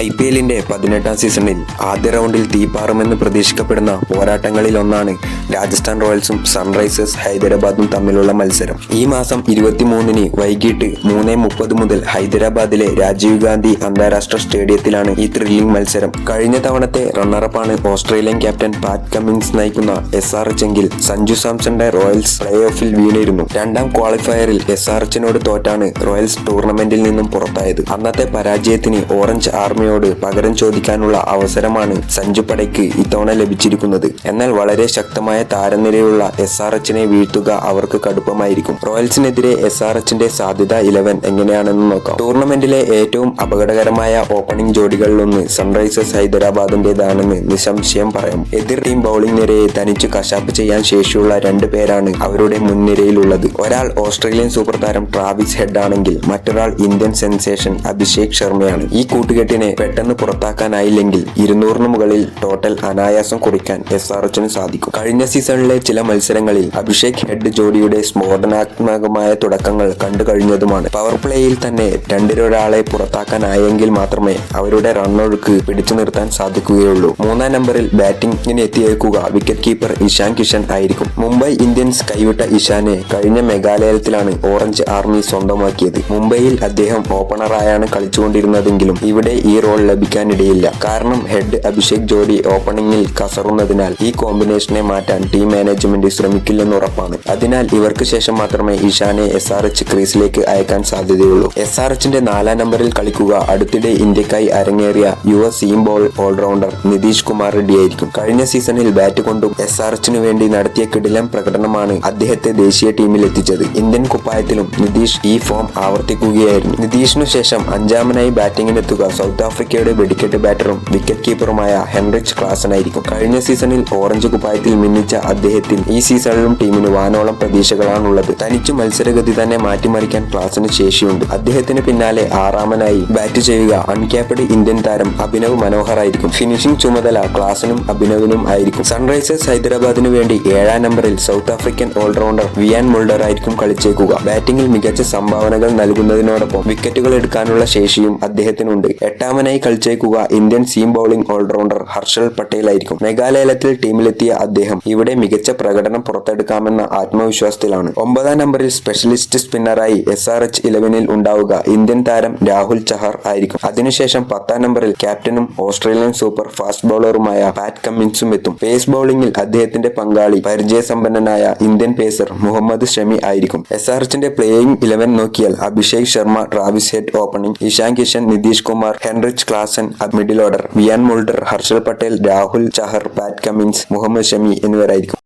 I P എല്ലിന്റെ പതിനെട്ടാം സീസണിൽ ആദ്യ റൗണ്ടിൽ തീപ്പാറുമെന്ന് പ്രതീക്ഷിക്കപ്പെടുന്ന പോരാട്ടങ്ങളിൽ ഒന്നാണ് രാജസ്ഥാൻ റോയൽസും സൺറൈസേഴ്സ് ഹൈദരാബാദും തമ്മിലുള്ള മത്സരം. ഈ മാസം ഇരുപത്തിമൂന്നിന് വൈകിട്ട് മൂന്ന് മുപ്പത് മുതൽ ഹൈദരാബാദിലെ രാജീവ് ഗാന്ധി അന്താരാഷ്ട്ര സ്റ്റേഡിയത്തിലാണ് ഈ ത്രില്ലിംഗ് മത്സരം. കഴിഞ്ഞ തവണത്തെ റണ്ണറപ്പാണ് ഓസ്ട്രേലിയൻ ക്യാപ്റ്റൻ പാറ്റ് കമ്മിൻസ് നയിക്കുന്ന എസ് ആർ എച്ച് എങ്കിൽ സഞ്ജു സാംസന്റെ റോയൽസ് പ്ലേ ഓഫിൽ വീണിരുന്നു. രണ്ടാം ക്വാളിഫയറിൽ എസ് ആർ എച്ചിനോട് തോറ്റാണ് റോയൽസ് ടൂർണമെന്റിൽ നിന്നും പുറത്തായത്. അന്നത്തെ പരാജയത്തിന് ഓറഞ്ച് ആർമിയോട് പകരം ചോദിക്കാനുള്ള അവസരമാണ് സഞ്ജു പടയ്ക്ക് ഇത്തവണ ലഭിച്ചിരിക്കുന്നത്. എന്നാൽ വളരെ ശക്തമായ താരനിരയുള്ള എസ് ആർ എച്ചിനെ വീഴ്ത്തുക അവർക്ക് കടുപ്പമായിരിക്കും. റോയൽസിനെതിരെ എസ് ആർ എച്ചിന്റെ സാധ്യത ഇലവൻ എങ്ങനെയാണെന്ന് നോക്കാം. ടൂർണമെന്റിലെ ഏറ്റവും അപകടകരമായ ഓപ്പണിംഗ് ജോഡികളിലൊന്ന് സൺറൈസേഴ്സ് ഹൈദരാബാദിന്റേതാണെന്ന് നിസ്സംശയം പറയാം. എതിർ ടീം ബൗളിംഗ് നിരയെ തനിച്ച് കശാപ്പ് ചെയ്യാൻ ശേഷിയുള്ള രണ്ടു പേരാണ് അവരുടെ മുൻനിരയിലുള്ളത്. ഒരാൾ ഓസ്ട്രേലിയൻ സൂപ്പർ താരം ട്രാവിസ് ഹെഡ് ആണെങ്കിൽ മറ്റൊരാൾ ഇന്ത്യൻ സെൻസേഷൻ അഭിഷേക് ശർമ്മയാണ്. ഈ കൂട്ടുകെട്ടിനെ പെട്ടെന്ന് പുറത്താക്കാനായില്ലെങ്കിൽ ഇരുന്നൂറിന് മുകളിൽ ടോട്ടൽ അനായാസം കുറിക്കാൻ എസ് ആർ എച്ചിന് സാധിക്കും. കഴിഞ്ഞ സീസണിലെ ചില മത്സരങ്ങളിൽ അഭിഷേക് ഹെഡ് ജോഡിയുടെ സ്ഫോടനാത്മകമായ തുടക്കങ്ങൾ കണ്ടു കഴിഞ്ഞതുമാണ്. പവർ പ്ലേയിൽ തന്നെ രണ്ടിലൊരാളെ പുറത്താക്കാനായെങ്കിൽ മാത്രമേ അവരുടെ റണ്ണൊഴുക്ക് പിടിച്ചു നിർത്താൻ സാധിക്കുകയുള്ളൂ. മൂന്നാം നമ്പറിൽ ബാറ്റിംഗിന് എത്തിയേക്കുക വിക്കറ്റ് കീപ്പർ ഇഷാൻ കിഷൻ ആയിരിക്കും. മുംബൈ ഇന്ത്യൻസ് കൈവിട്ട ഇഷാനെ കഴിഞ്ഞ മേഘാലയത്തിലാണ് ഓറഞ്ച് ആർമി സ്വന്തമാക്കിയത്. മുംബൈയിൽ അദ്ദേഹം ഓപ്പണറായാണ് കളിച്ചുകൊണ്ടിരുന്നതെങ്കിലും ഇവിടെ ഈ റോൾ ലഭിക്കാനിടയില്ല. കാരണം ഹെഡ് അഭിഷേക് ജോഡി ഓപ്പണിംഗിൽ കസറുന്നതിനാൽ ഈ കോമ്പിനേഷനെ മാറ്റാൻ ടീം മാനേജ്മെന്റ് ശ്രമിക്കില്ലെന്ന് ഉറപ്പാണ്. അതിനാൽ ഇവർക്ക് ശേഷം മാത്രമേ ഇഷാനെ എസ് ആർ എച്ച് ക്രീസിലേക്ക് അയക്കാൻ സാധ്യതയുള്ളൂ. എസ് ആർ എച്ചിന്റെ നാലാം നമ്പറിൽ കളിക്കുക. അടുത്തിടെ ഇന്ത്യക്കായി അരങ്ങേറിയ യുവ seam ball all-rounder Nitish Kumar റെഡ്ഡിയായിരിക്കും കഴിഞ്ഞ സീസണിൽ ബാറ്റ് കൊണ്ടും എസ് ആർ എച്ചിനു വേണ്ടി നടത്തിയ കിടിലം പ്രകടനമാണ് അദ്ദേഹത്തെ ദേശീയ ടീമിൽ എത്തിച്ചത്. ഇന്ത്യൻ കുപ്പായത്തിലും നിതീഷ് ഈ ഫോം ആവർത്തിക്കുകയായിരുന്നു. നിതീഷിനു ശേഷം അഞ്ചാമനായി ബാറ്റിംഗിനെത്തുക സൗത്ത് ആഫ്രിക്കയുടെ വെടിക്കെട്ട് ബാറ്ററും വിക്കറ്റ് കീപ്പറുമായ ഹെൻറിച്ച് ക്ലാസനായിരിക്കും. കഴിഞ്ഞ സീസണിൽ ഓറഞ്ച് കുപ്പായത്തിൽ മിന്നിച്ച അദ്ദേഹത്തിൽ ഈ സീസണിലും ടീമിന് വാനോളം പ്രതീക്ഷകളാണുള്ളത്. തനിച്ചു മത്സരഗതി തന്നെ മാറ്റിമറിക്കാൻ ക്ലാസിന് ശേഷിയുണ്ട്. അദ്ദേഹത്തിന് പിന്നാലെ ആറാമനായി ബാറ്റ് ചെയ്യുക അൺക്യാപ്ഡ് ഇന്ത്യൻ താരം അഭിനവ് മനോഹർ ആയിരിക്കും ഫിനിഷിംഗ് ചുമതല ക്ലാസിനും അഭിനവിനും ആയിരിക്കും. സൺറൈസേഴ്സ് ഹൈദരാബാദിന് വേണ്ടി ഏഴാം നമ്പറിൽ south African all rounder Wiaan Mulder ആയിരിക്കും കളിച്ചേക്കുക. ബാറ്റിംഗിൽ മികച്ച സംഭാവനകൾ നൽകുന്നതിനോടൊപ്പം വിക്കറ്റുകൾ എടുക്കാനുള്ള ശേഷിയും അദ്ദേഹത്തിനുണ്ട്. എട്ടാമനായി കളിച്ചേക്കുക Indian seam bowling all rounder Harshal Patel ആയിരിക്കും മേഘാലയത്തിൽ ടീമിലെത്തിയ അദ്ദേഹം ഇവിടെ മികച്ച പ്രകടനം പുറത്തെടുക്കാമെന്ന ആത്മവിശ്വാസത്തിലാണ്. ഒമ്പതാം നമ്പറിൽ സ്പെഷ്യലിസ്റ്റ് സ്പിന്നറായി എസ് ആർ എച്ച് ഇലവനിൽ ഉണ്ടാവുക ഇന്ത്യൻ താരം രാഹുൽ ചഹർ ആയിരിക്കും. അതിനുശേഷം പത്താം നമ്പറിൽ ക്യാപ്റ്റനും ഓസ്ട്രേലിയൻ സൂപ്പർ ഫാസ്റ്റ് ബൗളറുമായ പാറ്റ് കമ്മിൻസും എത്തും. പേസ് ബൌളിംഗിൽ അദ്ദേഹത്തിന്റെ പങ്കാളി പരിചയസമ്പന്നനായ ഇന്ത്യൻ പേസർ മുഹമ്മദ് ഷമി ആയിരിക്കും. എസ് ആർ എച്ചിന്റെ പ്ലേയിംഗ് ഇലവൻ നോക്കിയാൽ Abhishek Sharma Travis Head opening Ishan Kishan Nitish Kumar Heinrich Klaasen middle order Wiaan Mulder Harshal Patel Rahul Chahar Pat Cummins Mohammed Shami എന്നിവരായിരിക്കും.